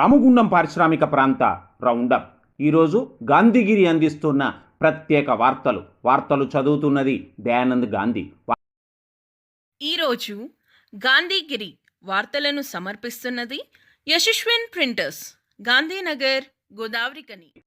రామగుండం పారిశ్రామిక ప్రాంత రౌండప్. ఈరోజు గాంధీగిరి అందిస్తున్న ప్రత్యేక వార్తలు. వార్తలు చదువుతున్నది దయానంద్ గాంధీ. ఈరోజు గాంధీగిరి వార్తలను సమర్పిస్తున్నది యశస్విన్ ప్రింటర్స్ గాంధీనగర్ గోదావరికని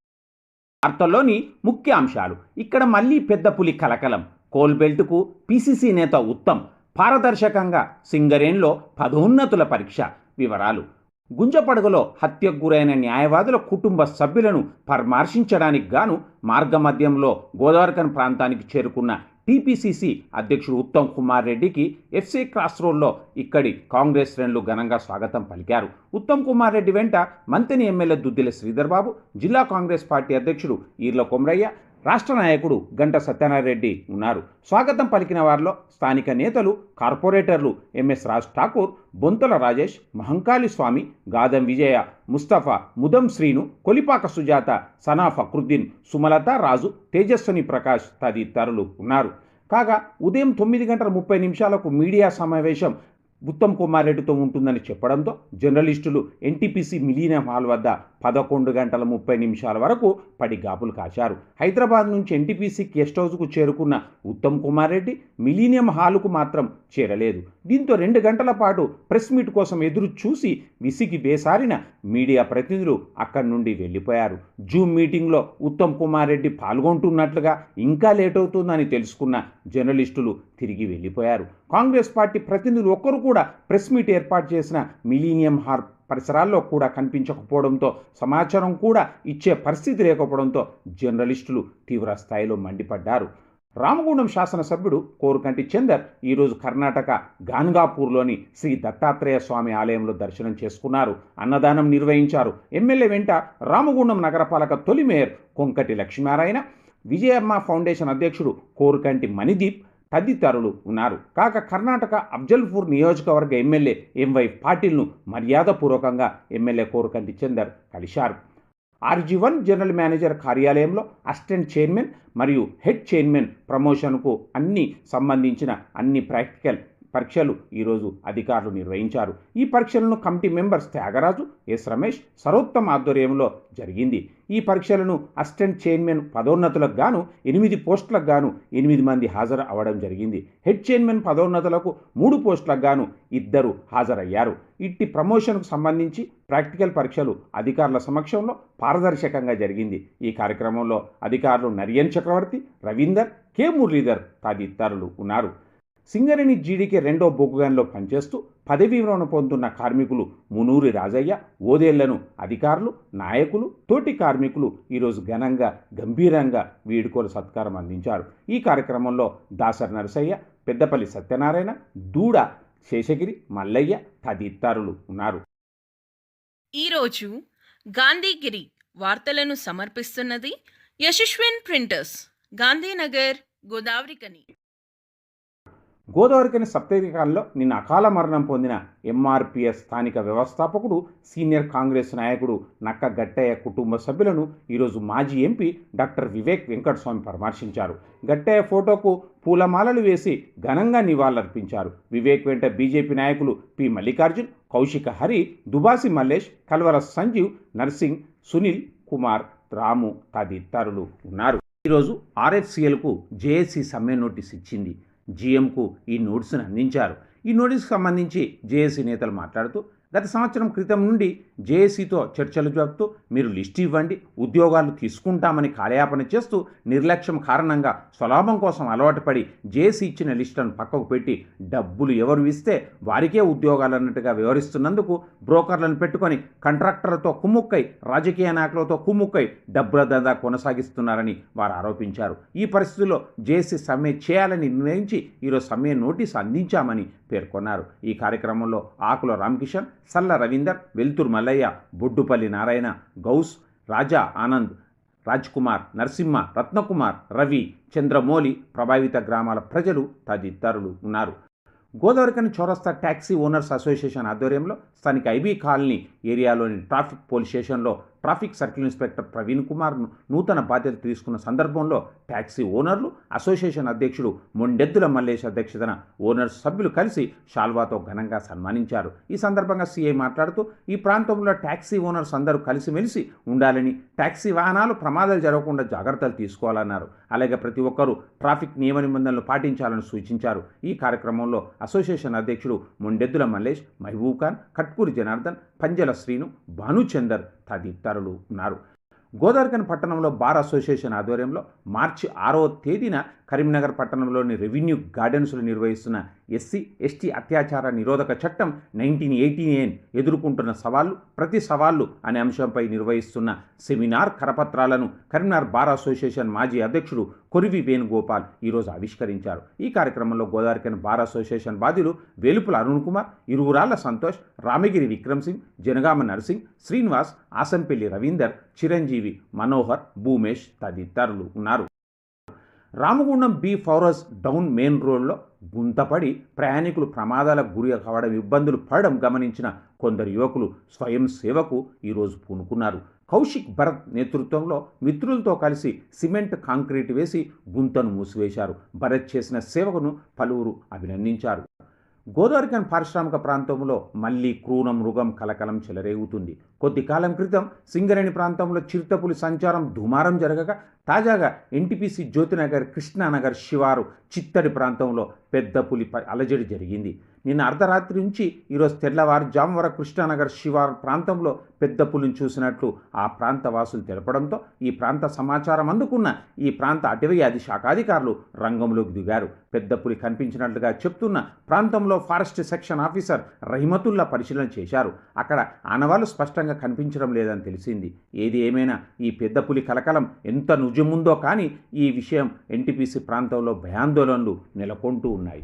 వార్తల్లోని ముఖ్య అంశాలు. ఇక్కడ మళ్ళీ పెద్ద పులి కలకలం. కోల్ బెల్ట్కు పిసిసి నేత ఉత్తమ్. పారదర్శకంగా సింగరేణ్లో పదోన్నతుల పరీక్ష. వివరాలు. గుంజపడగలో హత్యకు గురైన న్యాయవాదుల కుటుంబ సభ్యులను పరామర్శించడానికి గాను మార్గమధ్యంలో గోదావరికన్ ప్రాంతానికి చేరుకున్న టీపీసీసీ అధ్యక్షుడు ఉత్తమ్ కుమార్ రెడ్డికి ఎఫ్సీ క్రాస్ రోడ్లో ఇక్కడి కాంగ్రెస్ శ్రేణులు ఘనంగా స్వాగతం పలికారు. ఉత్తమ్ కుమార్ రెడ్డి వెంట మంత్రి ఎమ్మెల్యే దుద్దిల శ్రీధర్బాబు జిల్లా కాంగ్రెస్ పార్టీ అధ్యక్షుడు ఈర్ల కొమరయ్య రాష్ట్ర నాయకుడు గంట సత్యనారాయణరెడ్డి ఉన్నారు. స్వాగతం పలికిన వారిలో స్థానిక నేతలు కార్పొరేటర్లు ఎంఎస్ రాజ్ ఠాకూర్ బొంతల రాజేష్ మహంకాళి స్వామి గాదం విజయ ముస్తఫా ముదం శ్రీను కొలిపాక సుజాత సనా ఫక్రుద్దీన్ సుమలత రాజు తేజస్విని ప్రకాష్ తదితరులు ఉన్నారు. కాగా ఉదయం తొమ్మిది గంటల ముప్పై నిమిషాలకు మీడియా సమావేశం ఉత్తమ్ కుమార్ రెడ్డితో ఉంటుందని చెప్పడంతో జర్నలిస్టులు ఎన్టీపీసీ మిలీనియం హాల్ వద్ద పదకొండు గంటల ముప్పై నిమిషాల వరకు పడి గాపులు కాశారు. హైదరాబాద్ నుంచి ఎన్టీపీసీ గెస్ట్ హౌస్కు చేరుకున్న ఉత్తమ్ కుమార్ రెడ్డి మిలీనియం హాలుకు మాత్రం చేరలేదు. దీంతో రెండు గంటల పాటు ప్రెస్ మీట్ కోసం ఎదురు చూసి విసిగి వేసారిన మీడియా ప్రతినిధులు అక్కడి నుండి వెళ్ళిపోయారు. జూమ్ మీటింగ్లో ఉత్తమ్ కుమార్ రెడ్డి పాల్గొంటున్నట్లుగా ఇంకా లేట్ అవుతుందని తెలుసుకున్న జర్నలిస్టులు తిరిగి వెళ్ళిపోయారు. కాంగ్రెస్ పార్టీ ప్రతినిధులు ఒక్కరు కూడా ప్రెస్ మీట్ ఏర్పాటు చేసిన మిలీనియం హార్ పరిసరాల్లో కూడా కనిపించకపోవడంతో సమాచారం కూడా ఇచ్చే పరిస్థితి లేకపోవడంతో జర్నలిస్టులు తీవ్ర స్థాయిలో మండిపడ్డారు. రామగుండం శాసనసభ్యుడు కోరుకంటి చందర్ ఈరోజు కర్ణాటక గాన్గాపూర్లోని శ్రీ దత్తాత్రేయ స్వామి ఆలయంలో దర్శనం చేసుకున్నారు. అన్నదానం నిర్వహించారు. ఎమ్మెల్యే వెంట రామగుండం నగరపాలక తొలి మేయర్ కొంకటి లక్ష్మీనారాయణ విజయమ్మ ఫౌండేషన్ అధ్యక్షుడు కోరుకంటి మణిదీప్ తదితరులు ఉన్నారు. కాక కర్ణాటక అఫ్జల్పూర్ నియోజకవర్గ ఎమ్మెల్యే ఎంవై పాటిల్ను మర్యాదపూర్వకంగా ఎమ్మెల్యే కోరుకంటి చందర్ కలిశారు. ఆర్జీ వన్ జనరల్ మేనేజర్ కార్యాలయంలో అసిస్టెంట్ చైర్మన్ మరియు హెడ్ చైర్మన్ ప్రమోషన్కు అన్ని సంబంధించిన అన్ని ప్రాక్టికల్ పరీక్షలు ఈరోజు అధికారులు నిర్వహించారు. ఈ పరీక్షలను committee members Thyagaraju S Ramesh Sarottam ఆధ్వర్యంలో జరిగింది. ఈ పరీక్షలను అసిస్టెంట్ చైర్మన్ పదోన్నతులకు గాను ఎనిమిది పోస్టులకు గాను ఎనిమిది మంది హాజరు అవ్వడం జరిగింది. హెడ్ చైర్మన్ పదోన్నతులకు మూడు పోస్టులకు గాను ఇద్దరు హాజరయ్యారు. ఇట్టి ప్రమోషన్కు సంబంధించి ప్రాక్టికల్ పరీక్షలు అధికారుల సమక్షంలో పారదర్శకంగా జరిగింది. ఈ కార్యక్రమంలో అధికారులు నరియన్ చక్రవర్తి రవీందర్ కె మురళీధర్ తదితరులు ఉన్నారు. సింగరేణి జీడీకే రెండో బొగ్గుగానిలో పనిచేస్తూ పదవీ విరమణ పొందుతున్న కార్మికులు మునూరి రాజయ్య ఓదేళ్ళను అధికారులు నాయకులు తోటి కార్మికులు ఈరోజు ఘనంగా గంభీరంగా వీడుకోలు సత్కారం అందించారు. ఈ కార్యక్రమంలో దాసర్ నరసయ్య పెద్దపల్లి సత్యనారాయణ దూడ శేషగిరి మల్లయ్య తదితరులు ఉన్నారు. ఈరోజు గాంధీగిరి వార్తలను సమర్పిస్తున్నది యశస్విన్ ప్రింటర్స్ గాంధీనగర్ గోదావరికని గోదావరికని సప్తరికాల్లో నిన్న అకాల మరణం పొందిన ఎంఆర్పిఎస్ స్థానిక వ్యవస్థాపకుడు సీనియర్ కాంగ్రెస్ నాయకుడు నక్క గట్టయ్య కుటుంబ సభ్యులను ఈరోజు మాజీ ఎంపీ డాక్టర్ వివేక్ వెంకటస్వామి పరామర్శించారు. గట్టయ్య ఫోటోకు పూలమాలలు వేసి ఘనంగా నివాళులర్పించారు. వివేక్ వెంట బీజేపీ నాయకులు పి మల్లికార్జున్ కౌశిక హరి దుబాసి మల్లేష్ కల్వర సంజీవ్ నర్సింగ్ సునీల్ కుమార్ రాము తదితరులు ఉన్నారు. ఈరోజు ఆర్ఎఫ్సిఎల్కు జేఏసీ సమ్మె నోటీస్ ఇచ్చింది. జీఎంకు ఈ నోటీసును అందించారు. ఈ నోటీసుకు సంబంధించి జేఏసీ నేతలు మాట్లాడుతూ గత సంవత్సరం క్రితం నుండి జేఏసీతో చర్చలు జరుపుతూ మీరు లిస్ట్ ఇవ్వండి ఉద్యోగాలు తీసుకుంటామని కాలయాపన చేస్తూ నిర్లక్ష్యం కారణంగా స్వలాభం కోసం అలవాటు పడి జేఏసీ ఇచ్చిన లిస్టులను పక్కకు పెట్టి డబ్బులు ఎవరు ఇస్తే వారికే ఉద్యోగాలు అన్నట్టుగా వ్యవహరిస్తున్నందుకు బ్రోకర్లను పెట్టుకొని కంట్రాక్టర్లతో కుమ్ముక్కై రాజకీయ నాయకులతో కుమ్ముక్కై డబ్బుల దందా కొనసాగిస్తున్నారని వారు ఆరోపించారు. ఈ పరిస్థితుల్లో జేఏసీ సమ్మె చేయాలని నిర్ణయించి ఈరోజు సమ్మె నోటీసు అందించామని పేర్కొన్నారు. ఈ కార్యక్రమంలో ఆకుల రామకిషన్ సల్ల రవీందర్ వెల్తురు మల్లయ్య బొడ్డుపల్లి నారాయణ గౌస్ రాజా ఆనంద్ రాజ్ కుమార్ నరసింహ రత్నకుమార్ రవి చంద్రమౌళి ప్రభావిత గ్రామాల ప్రజలు తదితరులు ఉన్నారు. గోదావరికని చౌరస్తా ట్యాక్సీ ఓనర్స్ అసోసియేషన్ ఆధ్వర్యంలో స్థానిక ఐబీ కాలనీ ఏరియాలోని ట్రాఫిక్ పోలీస్ స్టేషన్లో ట్రాఫిక్ సర్కిల్ ఇన్స్పెక్టర్ ప్రవీణ్ కుమార్ను నూతన బాధ్యత తీసుకున్న సందర్భంలో ట్యాక్సీ ఓనర్లు అసోసియేషన్ అధ్యక్షుడు మొండెద్దుల మల్లేష్ అధ్యక్షతన ఓనర్స్ సభ్యులు కలిసి షాల్వాతో ఘనంగా సన్మానించారు. ఈ సందర్భంగా సీఐ మాట్లాడుతూ ఈ ప్రాంతంలో ట్యాక్సీ ఓనర్స్ అందరూ కలిసిమెలిసి ఉండాలని ట్యాక్సీ వాహనాలు ప్రమాదాలు జరగకుండా జాగ్రత్తలు తీసుకోవాలన్నారు. అలాగే ప్రతి ఒక్కరూ ట్రాఫిక్ నియమ నిబంధనలు పాటించాలని సూచించారు. ఈ కార్యక్రమంలో అసోసియేషన్ అధ్యక్షుడు మొండెద్దుల మల్లేష్ మహబూబ్ ఖాన్ కట్పూరి జనార్దన్ పంజల శ్రీను భానుచందర్ తదితరులు ఉన్నారు. గోదావరికన్ పట్టణంలో బార్ అసోసియేషన్ ఆధ్వర్యంలో మార్చి ఆరో తేదీన కరీంనగర్ పట్టణంలోని రెవెన్యూ గార్డెన్స్లు నిర్వహిస్తున్న ఎస్సీ ఎస్టీ అత్యాచార నిరోధక చట్టం నైన్టీన్ ఎయిటీ నైన్ ఎదుర్కొంటున్న సవాళ్ళు ప్రతి సవాళ్ళు అనే అంశంపై నిర్వహిస్తున్న సెమినార్ కరపత్రాలను కరీంనగర్ బార్ అసోసియేషన్ మాజీ అధ్యక్షుడు కొరివి వేణుగోపాల్ ఈరోజు ఆవిష్కరించారు. ఈ కార్యక్రమంలో గోదావరికన్ బార్ అసోసియేషన్ బాధ్యులు వేలుపుల అరుణ్ కుమార్ ఇరువురాళ్ళ సంతోష్ రామగిరి విక్రమ్ సింగ్ జనగామ నర్సింగ్ శ్రీనివాస్ ఆసంపల్లి రవీందర్ చిరంజీవి మనోహర్ భూమేష్ తదితరులు ఉన్నారు. Ramagundam B forest down main రోడ్లో గుంతపడి ప్రయాణికులు ప్రమాదాలకు గురి కావడం ఇబ్బందులు పడడం గమనించిన కొందరు యువకులు స్వయం సేవకు ఈరోజు పూనుకున్నారు. కౌశిక్ భరత్ నేతృత్వంలో మిత్రులతో కలిసి సిమెంట్ కాంక్రీట్ వేసి గుంతను మూసివేశారు. భరత్ చేసిన సేవకును పలువురు అభినందించారు. గోదావరికన్ పారిశ్రామిక ప్రాంతంలో మళ్ళీ క్రూర మృగం కలకలం చెలరేగుతుంది. కొద్ది కాలం క్రితం సింగరేణి ప్రాంతంలో చిరుతపులి సంచారం దుమారం జరగగా తాజాగా ఎన్టీపీసీ జ్యోతినగర్ కృష్ణానగర్ శివారు చిత్తడి ప్రాంతంలో పెద్ద పులి అలజడి జరిగింది. నిన్న అర్ధరాత్రి నుంచి ఈరోజు తెల్లవారుజాము వరకు కృష్ణానగర్ శివార్ ప్రాంతంలో పెద్ద పులిని చూసినట్లు ఆ ప్రాంత వాసులు తెలపడంతో ఈ ప్రాంత సమాచారం అందుకున్న ఈ ప్రాంత అటవీ అధి శాఖాధికారులు రంగంలోకి దిగారు. పెద్ద పులి కనిపించినట్లుగా చెప్తున్న ప్రాంతంలో ఫారెస్ట్ సెక్షన్ ఆఫీసర్ రహిమతుల్లా పరిశీలన చేశారు. అక్కడ ఆనవాళ్ళు స్పష్టంగా కనిపించడం లేదని తెలిసింది. ఏది ఏమైనా ఈ పెద్ద పులి కలకలం ఎంత నిజముందో కానీ ఈ విషయం ఎన్టీపీసీ ప్రాంతంలో భయాందోళనలు నెలకొంటూ ఉన్నాయి.